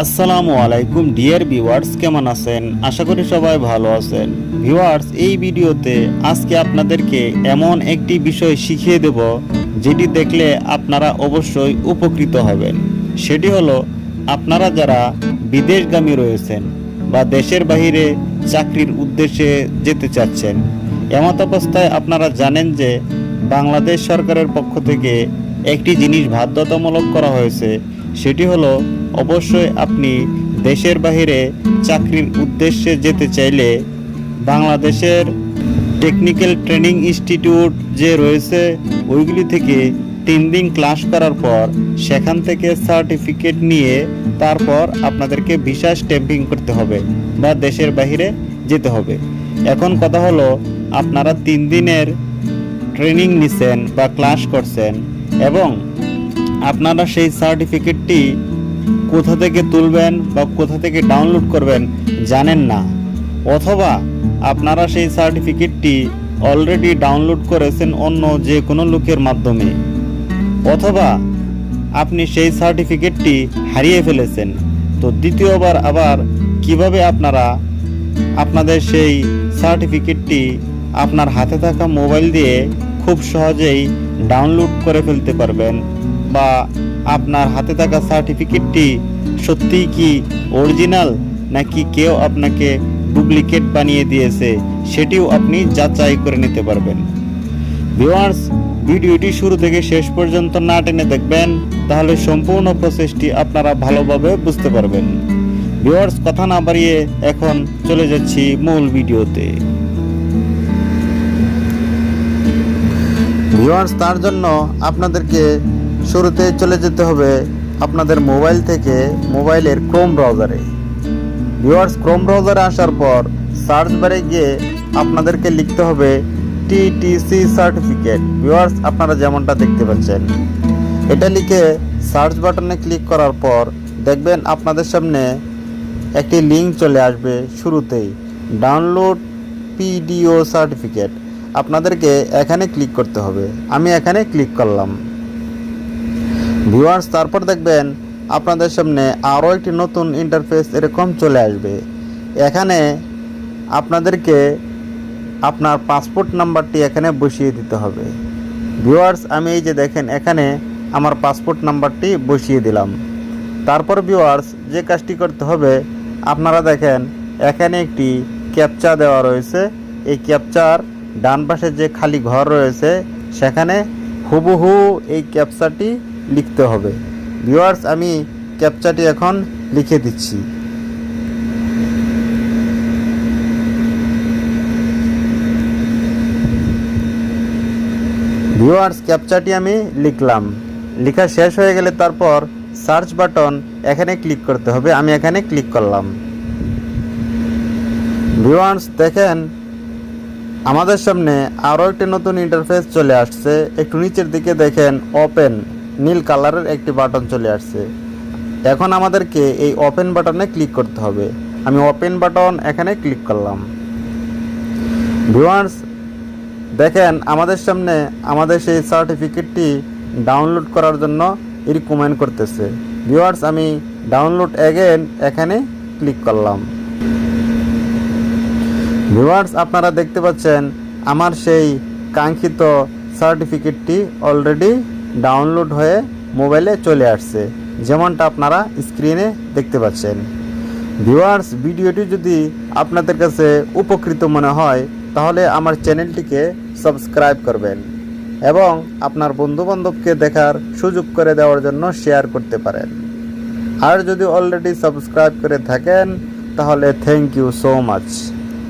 আসসালামু আলাইকুম, dear viewers, কেমন আছেন? আশা করি সবাই ভালো আছেন। ভিউয়ার্স, এই ভিডিওতে আজকে আপনাদেরকে এমন একটি বিষয় শিখিয়ে দেব, যেটি দেখলে আপনারা অবশ্যই উপকৃত হবেন। সেটি হলো, আপনারা যারা বিদেশগামী রয়েছেন বা দেশের বাইরে চাকরির উদ্দেশ্যে যেতে চাচ্ছেন, এমত অবস্থায় আপনারা জানেন যে বাংলাদেশ সরকারের পক্ষ থেকে একটি জিনিস বাধ্যতামূলক করা হয়েছে, সেটি হলো অবশ্যই আপনি দেশের বাইরে চাকরির উদ্দেশ্যে যেতে চাইলে বাংলাদেশের টেকনিক্যাল ট্রেনিং ইনস্টিটিউট যে রয়েছে, ওইগুলি থেকে তিন দিন ক্লাস করার পর সেখান থেকে সার্টিফিকেট নিয়ে তারপর আপনাদেরকে ভিসা স্ট্যাম্পিং করতে হবে বা দেশের বাইরে যেতে হবে। এখন কথা হলো, আপনারা তিন দিনের ট্রেনিং নিছেন বা ক্লাস করছেন এবং আপনারা সেই সার্টিফিকেটটি কোথা থেকে তুলবেন বা কোথা থেকে ডাউনলোড করবেন জানেন না। অথবা আপনারা সেই সার্টিফিকেটটি অলরেডি ডাউনলোড করেছেন অন্য যে কোনো লোকের মাধ্যমে। অথবা আপনি সেই সার্টিফিকেটটি হারিয়ে ফেলেছেন। তো দ্বিতীয়বার আবার কীভাবে আপনারা আপনাদের সেই সার্টিফিকেটটি আপনার হাতে থাকা মোবাইল দিয়ে খুব সহজেই ডাউনলোড করে ফেলতে পারবেন বা আপনার হাতে থাকা সার্টিফিকেটটি সত্যিই কি অরিজিনাল নাকি কেউ আপনাকে ডুপ্লিকেট বানিয়ে দিয়েছে, সেটিও আপনি যাচাই করে নিতে পারবেন। ভিউয়ার্স ভিডিওটি শুরু থেকে শেষ পর্যন্ত না টেনে দেখবেন, তাহলে সম্পূর্ণ প্রসেসটি আপনারা ভালোভাবে বুঝতে পারবেন। ভিউয়ার্স কথা না বাড়িয়ে এখন চলে যাচ্ছি মূল ভিডিওতে। ভিউয়ার্স তার জন্য আপনাদেরকে শুরুতে চলে যেতে হবে আপনাদের মোবাইল থেকে মোবাইলের ক্রোম ব্রাউজারে ভিউয়ার্স ক্রোম ব্রাউজারে আসার পর সার্চ বারে গিয়ে আপনাদেরকে লিখতে হবে টিটিসি সার্টিফিকেট ভিউয়ার্স আপনারা যেমনটা দেখতে পাচ্ছেন, এটা লিখে সার্চ বাটনে ক্লিক করার পর দেখবেন আপনাদের সামনে একটি লিঙ্ক চলে আসবে শুরুতেই। ডাউনলোড পিডিও সার্টিফিকেট আপনাদেরকে এখানে ক্লিক করতে হবে। আমি এখানে ক্লিক করলাম। ভিউয়ার্স তারপর দেখবেন আপনাদের সামনে আরও একটি নতুন ইন্টারফেস এরকম চলে আসবে। এখানে আপনাদেরকে আপনার পাসপোর্ট নাম্বারটি এখানে বসিয়ে দিতে হবে। ভিউয়ার্স আমি এই যে দেখেন, এখানে আমার পাসপোর্ট নাম্বারটি বসিয়ে দিলাম। তারপর ভিউয়ার্স যে কাজটি করতে হবে, আপনারা দেখেন, এখানে একটি ক্যাপচা দেওয়া রয়েছে। এই ক্যাপচার ডান পাশে যে খালি ঘর রয়েছে, সেখানে হুবহু এই ক্যাপচাটি লিখতে হবে। ভিউয়ার্স আমি ক্যাপচাটি এখন লিখে দিচ্ছি। ভিউয়ার্স ক্যাপচাটি আমি লিখলাম। লেখা শেষ হয়ে গেলে তারপর সার্চ বাটন এখানে ক্লিক করতে হবে। আমি এখানে ক্লিক করলাম। ভিউয়ার্স দেখেন আমাদের সামনে আরও একটি নতুন ইন্টারফেস চলে আসছে। একটু নিচের দিকে দেখেন ওপেন নীল কালারের একটি বাটন চলে আসছে। এখন আমাদেরকে এই ওপেন বাটনে ক্লিক করতে হবে। আমি ওপেন বাটন এখানে ক্লিক করলাম। ভিউয়ার্স দেখেন, আমাদের সামনে আমাদের সেই সার্টিফিকেটটি ডাউনলোড করার জন্য রিকমেন্ড করতেছে। ভিউয়ার্স আমি ডাউনলোড অ্যাগেন এখানে ক্লিক করলাম। ভিউয়ার্স আপনারা দেখতে পাচ্ছেন, আমার সেই কাঙ্ক্ষিত সার্টিফিকেটটি অলরেডি ডাউনলোড হয়ে মোবাইলে চলে আসছে। যেমনটা আপনারা স্ক্রিনে দেখতে পাচ্ছেন। ভিউয়ার্স ভিডিওটি যদি আপনাদের কাছে উপকৃত মনে হয়, তাহলে আমার চ্যানেলটিকে সাবস্ক্রাইব করবেন এবং আপনার বন্ধুবান্ধবকে দেখার সুযোগ করে দেওয়ার জন্য শেয়ার করতে পারেন। আর যদি অলরেডি সাবস্ক্রাইব করে থাকেন, তাহলে থ্যাংক ইউ সো মাচ